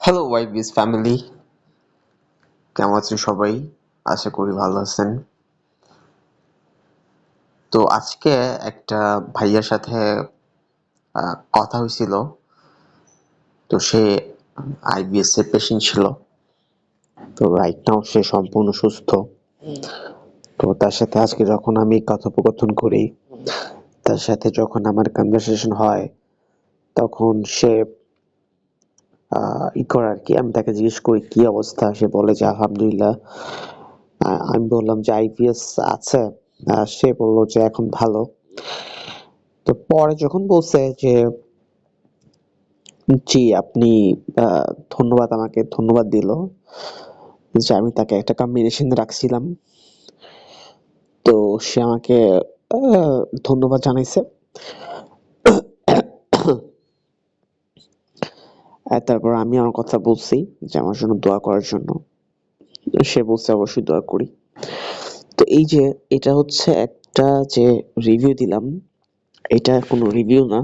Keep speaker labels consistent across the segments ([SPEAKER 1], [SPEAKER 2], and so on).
[SPEAKER 1] Hello ওয়াইবিস family কেমন আছেন সবাই? আশা করি ভালো আছেন। তো আজকে একটা ভাইয়ার সাথে কথা হয়েছিল। তো সে আইবিএস এর পেশেন্ট ছিল। তো রাইট নাও সে সম্পূর্ণ সুস্থ। তো তার সাথে আজকে যখন আমি কথোপকথন করি, তার সাথে যখন আমার কনভারসেশন হয় তখন সে ই করে আর কি। আমি তাকে জিজ্ঞেস করি, কি অবস্থা? সে বলে যে, আলহামদুলিল্লাহ। আমি বললাম যে আইপিএস আছে। সে বলল যে, এখন ভালো। তো পরে যখন বলছে যে, জি, আপনি ধন্যবাদ আমাকে ধন্যবাদ দিল। যে, আমি তাকে একটা কম্বিনেশন রাখছিলাম। তো সে আমাকে ধন্যবাদ জানাইছে। তারপর আমি আমার কথা বলছি যে আমার জন্য দোয়া করার জন্য। সে বলছে অবশ্যই দোয়া করি। তো এই যে এটা হচ্ছে একটা যে রিভিউ দিলাম এটা কোনো রিভিউ না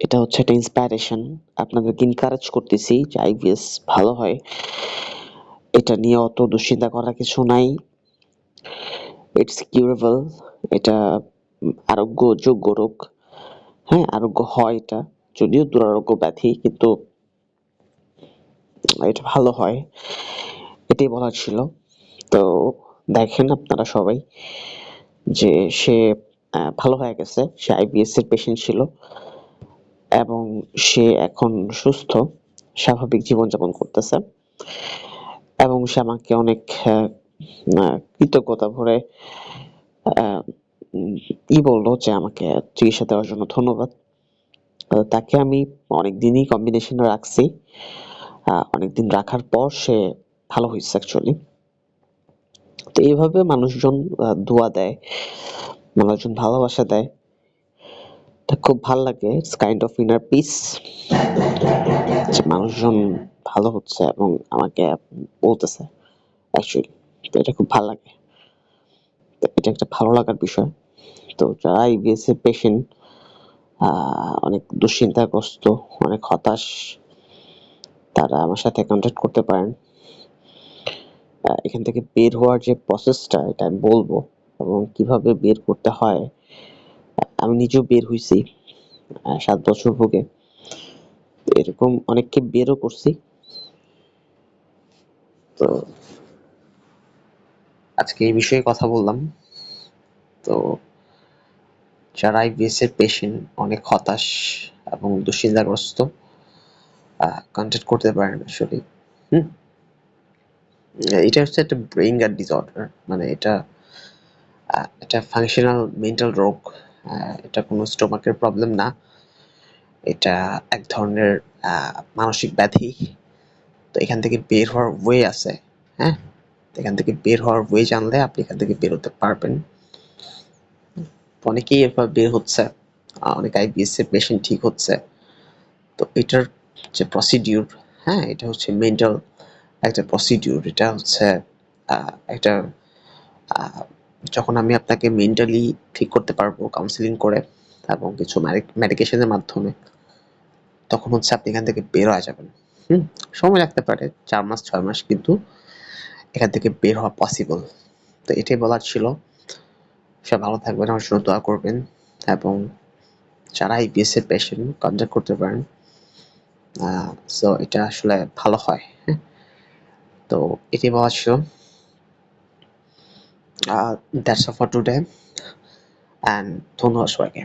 [SPEAKER 1] এটা হচ্ছে একটা ইন্সপায়ারেশন আপনাদেরকে এনকারেজ করতেছি যে আইভিএস ভালো হয়। এটা নিয়ে অত দুশ্চিন্তা করার কিছু নাই। ইটস কিউরেবল এটা উম, আরোগ্যযোগ্য রোগ। হ্যাঁ আরোগ্য হয় এটা যদিও দুরারোগ্য ব্যাধি কিন্তু এটা ভালো হয়, এটাই বলার ছিল। তো দেখেন আপনারা সবাই যে সে ভালো হয়ে গেছে, সে আইবিএস এর পেশেন্ট ছিল এবং সে এখন সুস্থ, স্বাভাবিক জীবনযাপন করতেছে এবং সে আমাকে অনেক কৃতজ্ঞতা ভরে ই বলল যে আমাকে চিকিৎসা দেওয়ার জন্য ধন্যবাদ। তাকে আমি অনেকদিনই কম্বিনেশনে রাখছি। অনেকদিন রাখার পর সে ভালো হয়েছে অ্যাকচুয়ালি তো এইভাবে মানুষজন দোয়া দেয়, মানুষজন ভালোবাসা দেয়। তা খুব ভালো লাগে it's kind of inner peace যে মানুষজন ভালো হচ্ছে এবং আমাকে বলতেছে অ্যাকচুয়ালি তো এটা খুব ভালো লাগে। এটা একটা ভালো লাগার বিষয়। তো যারা আইবিএস এর পেশেন্ট অনেক দুশ্চিন্তাগ্রস্ত, অনেক হতাশ তারা আমার সাথে কন্ট্যাক্ট করতে পারেন। এখান থেকে বের হওয়ার যে প্রসেসটা এটা আমি বলব এবং কীভাবে বের করতে হয়, আমি নিজেও বের হইছি সাত বছর ভোগে। এরকম অনেককে বেরও করছি। তো আজকে এই বিষয়ে কথা বললাম। তো যারা আইবিএস এর পেশেন্ট অনেক হতাশ এবং দুশ্চিন্তাগ্রস্ত কন্ট্যাক্ট করতে পারেন আসলে। হুম? এটা হচ্ছে একটা ব্রেইন গার্ড ডিসঅর্ডার মানে এটা এটা ফাংশনাল মেন্টাল রোগ। এটা কোনো স্টোমাকের প্রবলেম না। এটা এক ধরনের মানসিক ব্যাধি। তো এখান থেকে বের হওয়ার ওয়ে আছে হ্যাঁ? এখান থেকে বের হওয়ার ওয়ে জানলে আপনি এখান থেকে বের হতে পারবেন। অনেকেই এভাবে বের হচ্ছে অনেক আইবিএস এর পেশেন্ট ঠিক হচ্ছে। তো এটার যে প্রসিডিউর হ্যাঁ এটা হচ্ছে মেন্টাল একটা প্রসিডিউর এটা হচ্ছে একটা যখন আমি আপনাকে মেন্টালি ঠিক করতে পারব কাউন্সিলিং করে এবং কিছু মেডিকেশনের মাধ্যমে, তখন হচ্ছে আপনি এখান থেকে বের হয়ে যাবেন। হুম, সময় লাগতে পারে, চার মাস, ছয় মাস, কিন্তু এখান থেকে বের হওয়া পসিবল তো এটাই বলার ছিল। সে ভালো থাকবেন, আমার জন্য দোয়া করবেন এবং যারা আইবিএস এর পেশেন্ট কন্ট্যাক্ট করতে পারেন সো এটা আসলে ভালো হয় হ্যাঁ? তো এটি অবশ্য that's all for today and ধন্যবাদ সবাইকে।